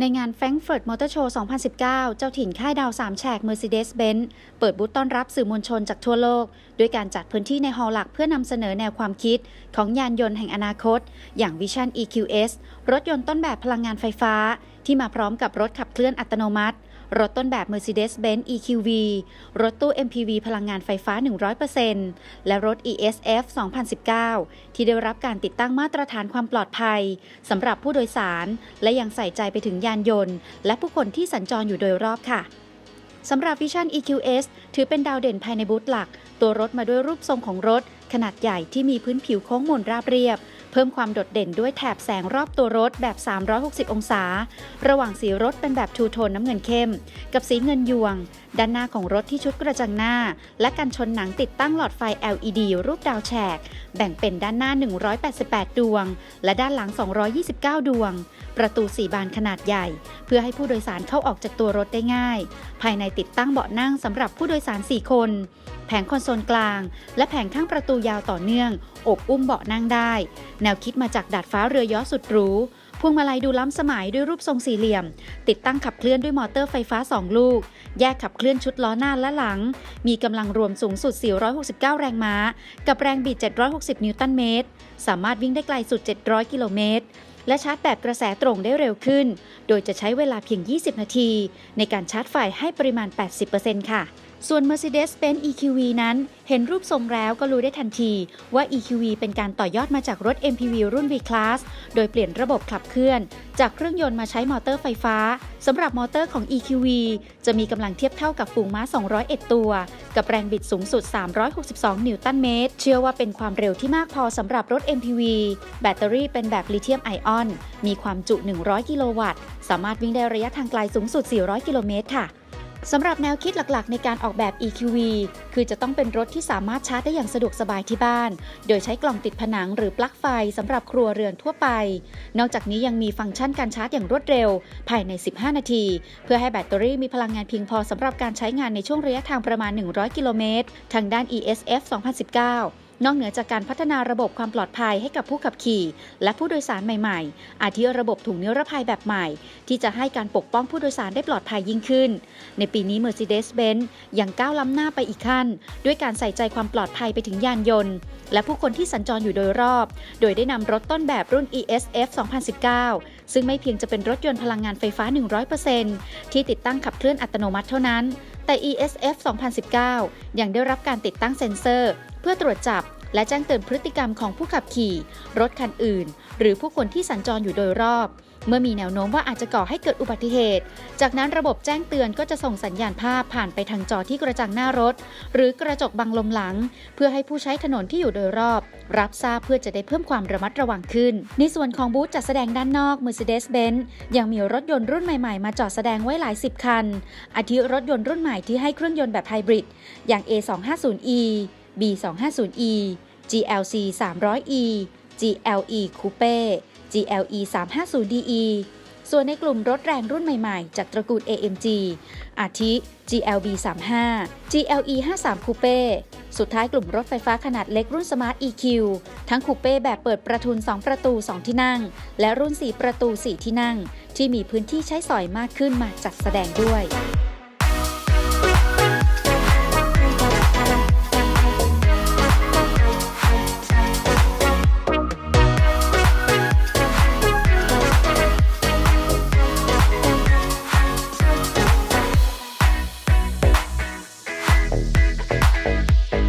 ในงาน Frankfurt Motor Show 2019 เจ้าถิ่นค่ายดาวสามแฉก Mercedes-Benz เปิดบูธต้อนรับสื่อมวลชนจากทั่วโลก ด้วยการจัดพื้นที่ในฮอลล์หลักเพื่อนำเสนอแนวความคิด ของยานยนต์แห่งอนาคต อย่าง Vision EQS รถยนต์ต้นแบบพลังงานไฟฟ้า ที่มาพร้อมกับรถขับเคลื่อนอัตโนมัติ รถต้นแบบ Mercedes-Benz EQV รถตู้ MPV พลังงานไฟฟ้า 100%และรถ ESF 2019 ที่ได้รับการติดตั้งมาตรฐานความปลอดภัยสำหรับผู้โดยสาร และยังใส่ใจไปถึงยานยนต์ และผู้คนที่สัญจรอยู่โดยรอบค่ะสำหรับ Vision EQS ถือเป็นดาวเด่นภายในบูธหลัก ตัวรถมาด้วยรูปทรงของรถ ขนาดใหญ่ที่มีพื้นผิวโค้งมนราบเรียบ เพิ่มความโดดเด่นด้วยแถบแสงรอบตัวรถแบบ 360 องศา ระหว่างสีรถเป็นแบบทูโทนน้ำเงินเข้ม กับสีเงินยวง ด้านหน้าของรถที่ชุดกระจังหน้า และกันชนหนังติดตั้งหลอดไฟ LED รูปดาวแฉก แบ่งเป็นด้านหน้า 188 ดวง และด้านหลัง 229 ดวง ประตู 4 บานขนาดใหญ่ เพื่อให้ผู้โดยสารเข้าออกจากตัวรถได้ง่าย ภายในติดตั้งเบาะนั่งสำหรับผู้โดยสาร 4 คน แผงคอนโซลกลาง และแผงข้างประตูยาวต่อเนื่อง อบอุ้มเบาะนั่งได้ แนวคิดมาจากดาดฟ้าเรือยอสุดหรูพวงมาลัยดูล้ำสมัยด้วยรูปทรงสี่เหลี่ยม ติดตั้งขับเคลื่อนด้วยมอเตอร์ไฟฟ้า 2 ลูก แยกขับเคลื่อนชุดล้อหน้าและหลัง มีกำลังรวมสูงสุด 469 แรงม้า กับแรงบิด 760 นิวตันเมตร สามารถวิ่งได้ไกลสุด 700 กิโลเมตร และชาร์จแบบกระแสตรงได้เร็วขึ้น โดยจะใช้เวลาเพียง 20 นาที ในการชาร์จไฟให้ปริมาณ 80%ค่ะ ส่วน Mercedes-Benz EQV นั้น เห็นรูปทรงแล้วก็รู้ได้ทันทีว่า EQV เป็นการต่อยอดมาจากรถ MPV รุ่น V-Class โดยเปลี่ยนระบบขับเคลื่อน จากเครื่องยนต์มาใช้มอเตอร์ไฟฟ้าสำหรับมอเตอร์ของ EQV จะมีกำลังเทียบเท่ากับฝูงม้า 201 ตัว กับแรงบิดสูงสุด 362 นิวตันเมตร เชื่อว่าเป็นความเร็วที่มากพอสำหรับรถ MPV แบตเตอรี่เป็นแบบลิเธียมไอออน มีความจุ 100 กิโลวัตต์ สามารถวิ่งได้ระยะทางไกลสูงสุด 400 กิโลเมตรค่ะ สำหรับแนวคิดหลักๆ ในการออกแบบ EQV คือจะต้องเป็นรถที่สามารถชาร์จได้อย่างสะดวกสบายที่บ้าน โดยใช้กล่องติดผนังหรือปลั๊กไฟสำหรับครัวเรือนทั่วไป นอกจากนี้ยังมีฟังก์ชันการชาร์จอย่างรวดเร็ว ภายใน 15 นาที เพื่อให้แบตเตอรี่มีพลังงานเพียงพอสำหรับการใช้งานในช่วงระยะทางประมาณ 100 กิโลเมตร ทางด้าน ESF 2019 นอกเหนือจากการพัฒนาระบบความปลอดภัยให้กับผู้ขับขี่ และผู้โดยสารใหม่ๆ อาทิระบบถุงนิรภัยแบบใหม่ ที่จะให้การปกป้องผู้โดยสารได้ปลอดภัยยิ่งขึ้น ในปีนี้ Mercedes-Benz ยังก้าวล้ำหน้าไปอีกขั้น ด้วยการใส่ใจความปลอดภัยไปถึงยานยนต์ และผู้คนที่สัญจรอยู่โดยรอบ โดยได้นำรถต้นแบบรุ่น ESF 2019 ซึ่งไม่เพียงจะเป็นรถยนต์พลังงานไฟฟ้า 100%ที่ติดตั้งขับเคลื่อนอัตโนมัติเท่านั้น แต่ ESF 2019 ยังได้รับการติดตั้งเซ็นเซอร์ เพื่อตรวจจับและแจ้งเตือนพฤติกรรมของผู้ขับขี่ รถคันอื่น หรือผู้คนที่สัญจรอยู่โดยรอบ เมื่อมีแนวโน้มว่าอาจจะก่อให้เกิดอุบัติเหตุ จากนั้นระบบแจ้งเตือนก็จะส่งสัญญาณภาพผ่านไปทางจอที่กระจังหน้ารถ หรือกระจกบังลมหลัง เพื่อให้ผู้ใช้ถนนที่อยู่โดยรอบ รับทราบเพื่อจะได้เพิ่มความระมัดระวังขึ้น ในส่วนของบูธจัดแสดงด้านนอก Mercedes-Benz ยังมีรถยนต์รุ่นใหม่ๆ มาจอดแสดงไว้หลายสิบคันอาทิรถยนต์รุ่นใหม่ที่ให้เครื่องยนต์แบบไฮบริดอย่าง A250e B250e GLC 300e GLE Coupe GLE 350DE ส่วนในกลุ่มรถแรงรุ่นใหม่ๆ จากตระกูล AMG อาทิ GLB 35 GLE 53 Coupe สุดท้ายกลุ่มรถไฟฟ้าขนาดเล็กรุ่น Smart EQ ทั้งคูเป้แบบเปิดประทุน 2 ประตู 2 ที่นั่ง และรุ่น 4 ประตู 4 ที่นั่ง ที่มีพื้นที่ใช้สอยมากขึ้นมาจัดแสดงด้วย